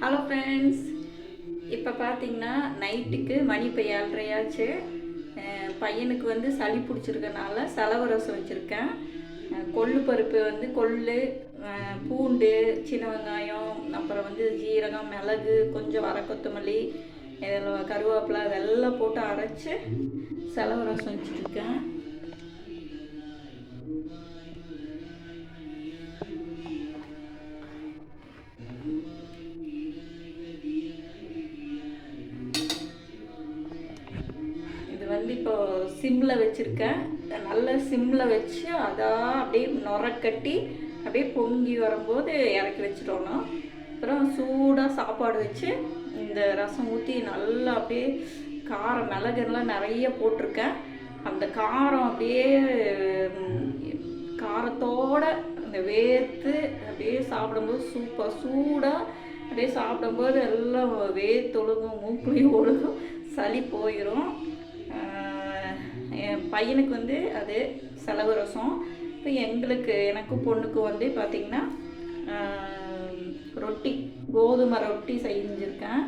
Hello friends இப்போ பார்த்தீங்கன்னா நைட்டுக்கு மணி இப்போ ஏழ்ரையாச்சு. பையனுக்கு வந்து சளி பிடிச்சிருக்கனால செலவு ரசம் வச்சுருக்கேன் கொள்ளு பருப்பு வந்து கொள்ளு பூண்டு சின்ன வெங்காயம் அப்புறம் வந்து ஜீரகம் மிளகு கொஞ்சம் வர கொத்தமல்லி இதில் கருவேப்பிலை இதெல்லாம் போட்டு அரைச்சி செலவு ரசம் வச்சுருக்கேன் வந்து இப்போ சிம்மில் வச்சுருக்கேன். நல்ல சிம்மில் வச்சு அதான் அப்படியே நுரக்கட்டி அப்படியே பொங்கி வரும்போது இறக்கி வச்சிட்டோன்னா அப்புறம் சூடாக சாப்பாடு வச்சு இந்த ரசம் ஊற்றி நல்லா அப்படியே காரம் மிளகுலாம் நிறைய போட்டிருக்கேன். அந்த காரம் அப்படியே காரத்தோட அந்த வேர்த்து அப்படியே சாப்பிடும்போது சூப்பர் சூடாக அப்படியே சாப்பிடும்போது எல்லாம் வேர்த்து ஒழுகும் மூக்குலையும் ஒழுகும் சளி போயிடும் என் பையனுக்கு வந்து அது செலவு ரசம். இப்போ எங்களுக்கு எனக்கும் பொண்ணுக்கும் வந்து பார்த்திங்கன்னா ரொட்டி கோதுமை ரொட்டி செஞ்சுருக்கேன்.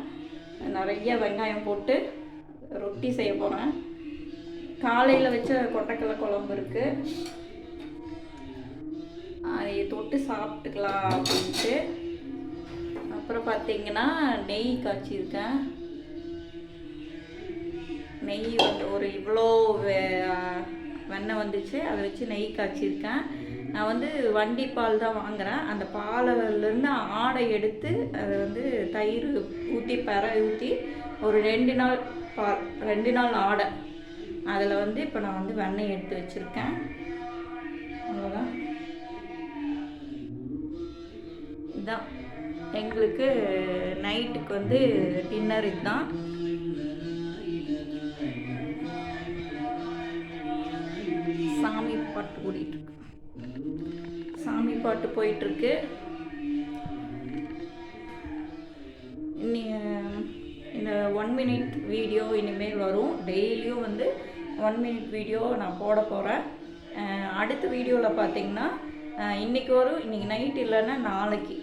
நிறைய வெங்காயம் போட்டு ரொட்டி செய்ய போகிறேன் காலையில் வச்ச கொட்டைக்கடலை குழம்பு இருக்குது அதை தொட்டு சாப்பிட்டுக்கலாம் அப்படின்ட்டு. அப்புறம் பார்த்தீங்கன்னா நெய் காய்ச்சிருக்கேன். நெய் வந்து ஒரு இவ்வளோ வெ- வெண்ணெய் வந்துச்சு. அதை வச்சு நெய் காய்ச்சிருக்கேன். நான் வந்து வண்டி பால் தான் வாங்குறேன். அந்த பாலிலேருந்து ஆடை எடுத்து அதை வந்து தயிர் ஊற்றி பெற ஊற்றி ஒரு ரெண்டு நாள் பால் ரெண்டு நாள் ஆடை. அதில் வந்து இப்போ நான் வந்து வெண்ணெய் எடுத்து வச்சுருக்கேன். அவ்வளோதான். இதுதான் எங்களுக்கு நைட்டுக்கு வந்து டின்னர் இதுதான். பாட்டு ஓடிட்டு இருக்கு சாமி பாட்டு போயிட்டு இருக்கு இன்னி இந்த ஒன் மினிட் வீடியோ இனிமேல் வரும். டெய்லியும் வந்து ஒன் மினிட் வீடியோ நான் போட போகிறேன் அடுத்த வீடியோவில் பார்த்தீங்கன்னா இன்றைக்கி இன்னைக்கு வரும். இன்னைக்கு நைட் இல்லைன்னா நாளைக்கு.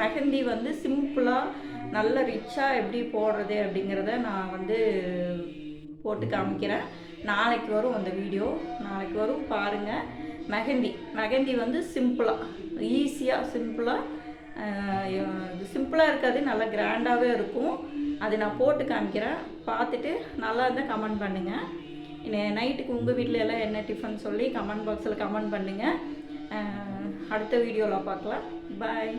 மெஹந்தி வந்து சிம்பிளாக நல்ல ரிச்சாக எப்படி போடுறது அப்படிங்கிறத நான் வந்து போட்டு காமிக்கிறேன். நாளைக்கு வரும் அந்த வீடியோ. நாளைக்கு வரும் பாருங்கள் மெஹந்தி. மெஹந்தி வந்து சிம்பிளாக ஈஸியாக சிம்பிளாக இது சிம்பிளாக இருக்காது நல்லா கிராண்டாகவே இருக்கும். அது நான் போட்டு காமிக்கிறேன். பார்த்துட்டு நல்லா இருந்தால் கமெண்ட் பண்ணுங்கள் இன்னும் நைட்டுக்கு உங்கள் வீட்டில் எல்லாம் என்ன டிஃபன் சொல்லி கமெண்ட் பாக்ஸில் கமெண்ட் பண்ணுங்கள் அடுத்த வீடியோவில் பார்க்கலாம். பாய்